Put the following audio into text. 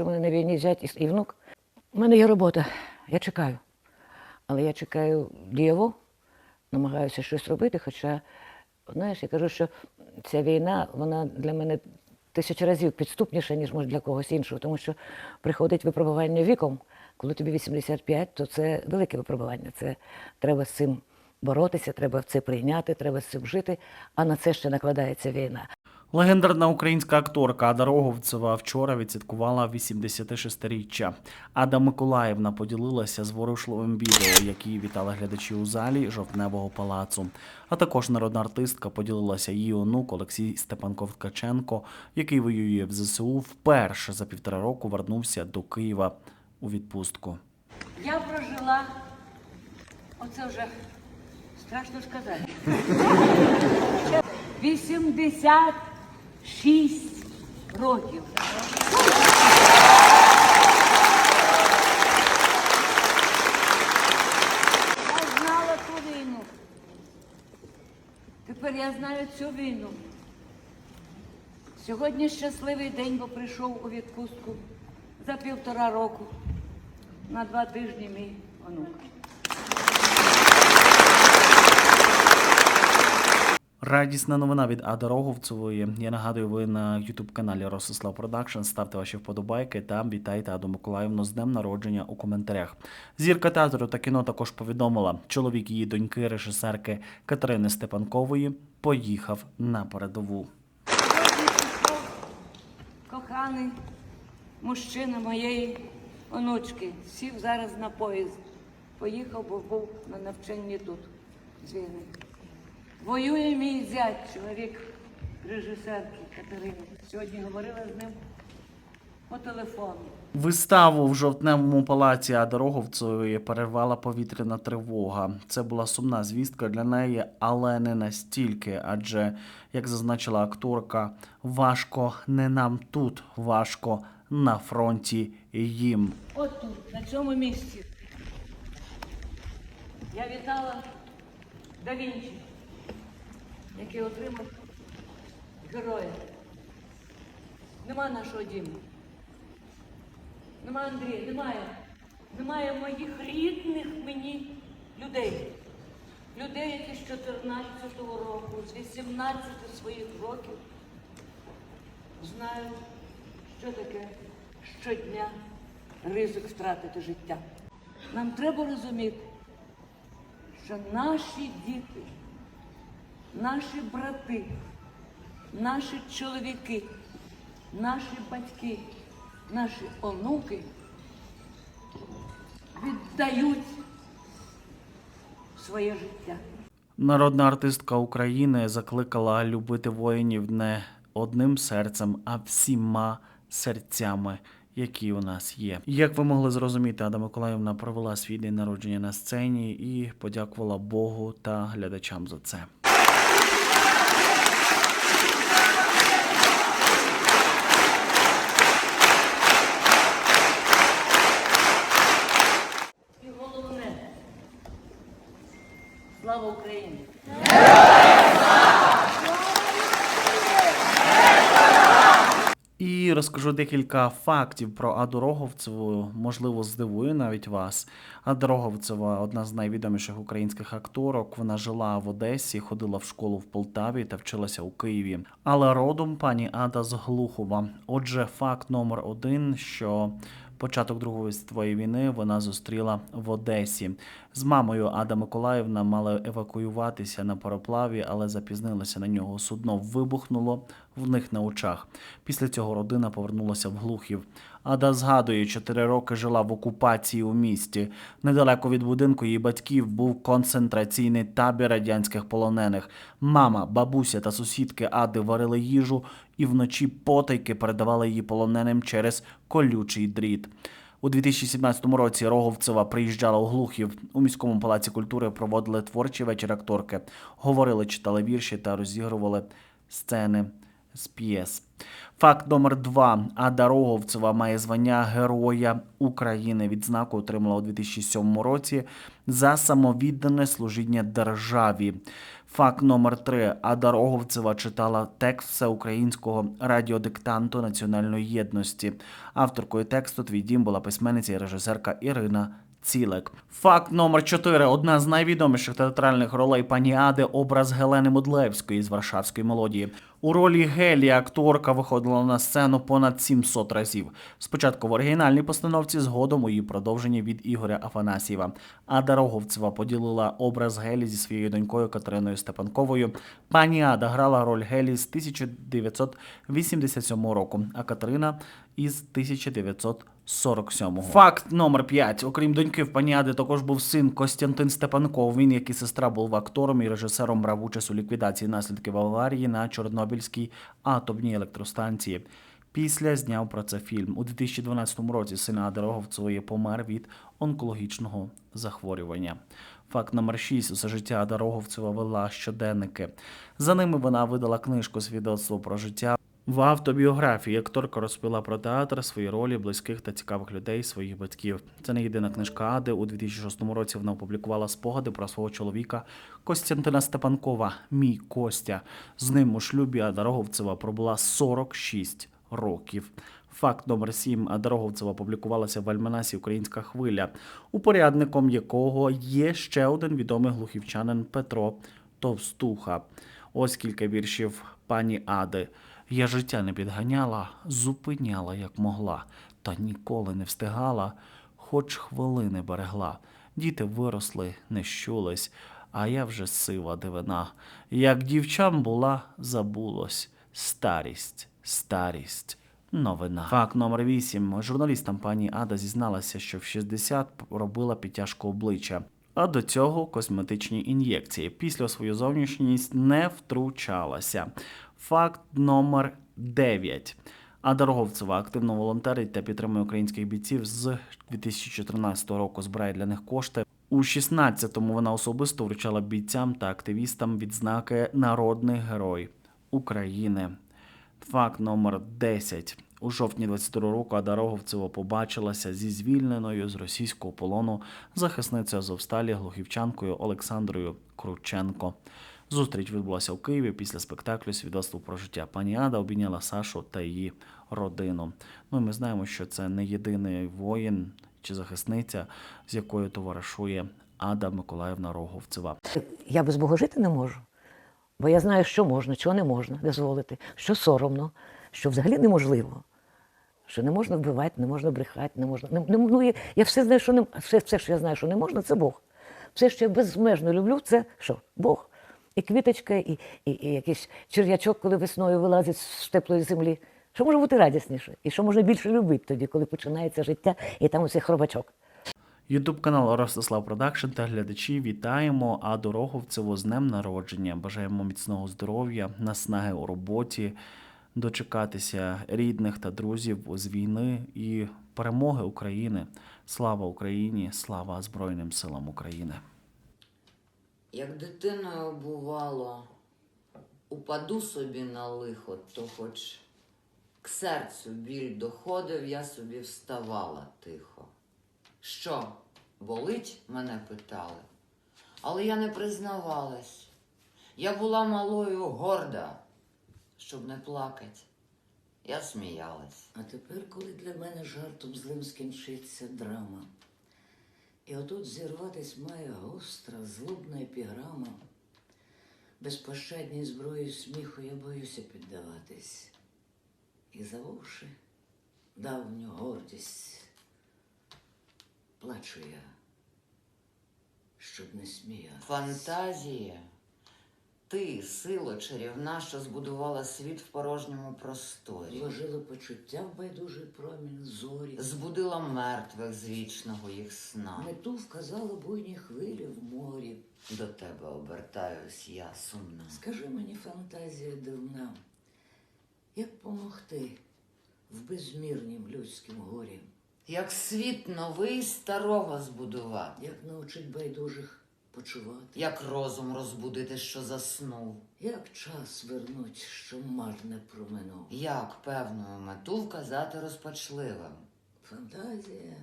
що в мене на війні зять і- і внук. У мене є робота, я чекаю. Але я чекаю дієво, намагаюся щось робити. Хоча, знаєш, я кажу, що ця війна, вона для мене тисячу разів підступніша, ніж може для когось іншого, тому що приходить випробування віком. Коли тобі 85, то це велике випробування. Це треба з цим боротися, треба це прийняти, треба з цим жити, а на це ще накладається війна. Легендарна українська акторка Ада Роговцева вчора відсвяткувала 86-річчя. Ада Миколаївна поділилася зворушливим відео, які вітали глядачі у залі жовтневого палацу. А також народна артистка поділилася її онук Олексій Степанков Ткаченко, який воює в ЗСУ, вперше за півтора року вернувся до Києва у відпустку. Я прожила, оце вже страшно сказати. 86 років. Я знала ту війну. Тепер я знаю цю війну. Сьогодні щасливий день, бо прийшов у відпустку за півтора року. На два тижні мій онук. Радісна новина від Ади Роговцевої. Я нагадую, ви на youtube каналі Ростислав Продакшн. Ставте ваші вподобайки та вітайте Аду Миколаївну з днем народження у коментарях. Зірка театру та кіно також повідомила, чоловік її доньки, режисерки Катерини Степанкової, поїхав на передову. Коханий мужчина моєї онучки. Сів зараз на поїзд. Поїхав, бо був на навчанні тут, з. Воює мій зять, чоловік режисерки Катерини. Сьогодні говорила з ним по телефону. Виставу в жовтневому палаці Ади Роговцевої перервала повітряна тривога. Це була сумна звістка для неї, але не настільки. Адже, як зазначила акторка, важко не нам тут, важко на фронті їм. От тут, на цьому місці. Я вітала Да Вінчі, який отримав героя. Нема нашого діму. Нема Андрія, немає. Немає моїх рідних мені людей. Людей, які з 14-го року, з 18 своїх років знають, що таке щодня ризик втратити життя. Нам треба розуміти, що наші діти, наші брати, наші чоловіки, наші батьки, наші онуки віддають своє життя. Народна артистка України закликала любити воїнів не одним серцем, а всіма серцями, які у нас є. Як ви могли зрозуміти, Ада Миколаївна провела свій день народження на сцені і подякувала Богу та глядачам за це. І головне, слава І розкажу декілька фактів про Аду Роговцеву, можливо, здивує навіть вас. Ада Роговцева одна з найвідоміших українських акторок. Вона жила в Одесі, ходила в школу в Полтаві та вчилася у Києві. Але родом пані Ада з Глухова. Отже, факт номер один, що Початок Другої світової війни вона зустріла в Одесі. З мамою Ада Миколаївна мала евакуюватися на пароплаві, але запізнилася на нього. Судно вибухнуло в них на очах. Після цього родина повернулася в Глухів. Ада згадує, чотири роки жила в окупації у місті. Недалеко від будинку її батьків був концентраційний табір радянських полонених. Мама, бабуся та сусідки Ади варили їжу і вночі потайки передавали її полоненим через колючий дріт. У 2017 році Роговцева приїжджала у Глухів. У міському палаці культури проводили творчий вечір акторки, говорили, читали вірші та розігрували сцени з. Факт номер два. Ада Роговцева має звання Героя України. Відзнаку отримала у 2007 році за самовіддане служіння державі. Факт номер 3 Ада Роговцева читала текст всеукраїнського радіодиктанту національної єдності. Авторкою тексту Твій дім була письменниця і режисерка Ірина. Цілик. Факт номер 4 Одна з найвідоміших театральних ролей пані Ади образ Гелени Мудлевської з Варшавської мелодії. У ролі Гелі акторка виходила на сцену понад 700 разів. Спочатку в оригінальній постановці, згодом у її продовженні від Ігоря Афанасьєва. Ада Роговцева поділила образ Гелі зі своєю донькою Катериною Степанковою. Пані Ада грала роль Гелі з 1987 року, а Катерина із 1947. Факт номер 5. Окрім доньки в пані Ади, також був син Костянтин Степанков. Він, як і сестра, був актором і режисером, брав участь у ліквідації наслідків аварії на Чорнобильській атомній електростанції. Після зняв про це фільм. У 2012 році син Ади помер від онкологічного захворювання. Факт номер 6. Усе життя Дароговцева вела щоденники. За ними вона видала книжку Свідоцтво про життя. В автобіографії акторка розповіла про театр, свої ролі, близьких та цікавих людей, своїх батьків. Це не єдина книжка Ади. У 2006 році вона опублікувала спогади про свого чоловіка Костянтина Степанкова. Мій Костя. З ним у шлюбі Ада Роговцева пробула 46 років. Факт номер 7. Ада Роговцева публікувалася в альманасі Українська хвиля, упорядником якого є ще один відомий глухівчанин Петро Товстуха. Ось кілька віршів пані Ади. Я життя не підганяла, зупиняла як могла, та ніколи не встигала, хоч хвилини берегла. Діти виросли, не щулись, а я вже сива дивина. Як дівчам була, забулось. Старість, старість, новина. Факт номер 8. Журналістам пані Ада зізналася, що в 60 робила підтяжку обличчя. А до цього косметичні ін'єкції. Після свою зовнішність не втручалася. Факт номер 9. Ада Роговцева активно волонтерить та підтримує українських бійців з 2014 року. Збирає для них кошти. У 16-му вона особисто вручала бійцям та активістам відзнаки Народний герой України. Факт номер 10. У жовтні 22 року Ада Роговцева побачилася зі звільненою з російського полону захисницею Азовсталі глухівчанкою Олександрою Крученко. Зустріч відбулася у Києві після спектаклю Свідоцтво про життя. Пані Ада обійняла Сашу та її родину. Ну і ми знаємо, що це не єдиний воїн чи захисниця, з якою товаришує Ада Миколаївна Роговцева. Я без Бога жити не можу. Бо я знаю, що можна, чого не можна дозволити, що соромно, що взагалі неможливо. Що не можна вбивати, не можна брехати, не можна. Не, не, ну, я, я все знаю, що не все, все, що я знаю, що не можна, це Бог. Все, що я безмежно люблю, це що? Бог. І квіточка, і, і, і якийсь черв'ячок, коли весною вилазить з теплої землі. Що може бути радісніше? І що можна більше любити тоді, коли починається життя, і там оцей хробачок. Ютуб канал Ростислав Продакшн та глядачі вітаємо Аду Роговцеву з днем народження. Бажаємо міцного здоров'я, наснаги у роботі, дочекатися рідних та друзів з війни і перемоги України. Слава Україні! Слава Збройним силам України! Як дитиною бувало, упаду собі на лихо, то хоч к серцю біль доходив, я собі вставала тихо. Що, болить? мене питали, але я не признавалась. Я була малою горда, щоб не плакать. Я сміялась. А тепер, коли для мене жартом злим скінчиться драма, і отут зірватись має гостра, злобна епіграма, безпощадній зброї сміху я боюся піддаватись. І забувши давню гордість, плачу я, щоб не сміятись. Фантазія. Ти, сила чарівна, що збудувала світ в порожньому просторі. Вложили почуття в байдужий промінь зорі. Збудила мертвих з вічного їх сна. Мету вказала буйні хвилі в морі. До тебе обертаюсь я сумна. Скажи мені, фантазія дивна, як помогти в безмірнім людським горі, Як світ новий старого збудувати, як научить байдужих почувати, як розум розбудити, що заснув, як час вернуть, що марне проминув. як певну мету вказати розпачливим. Фантазія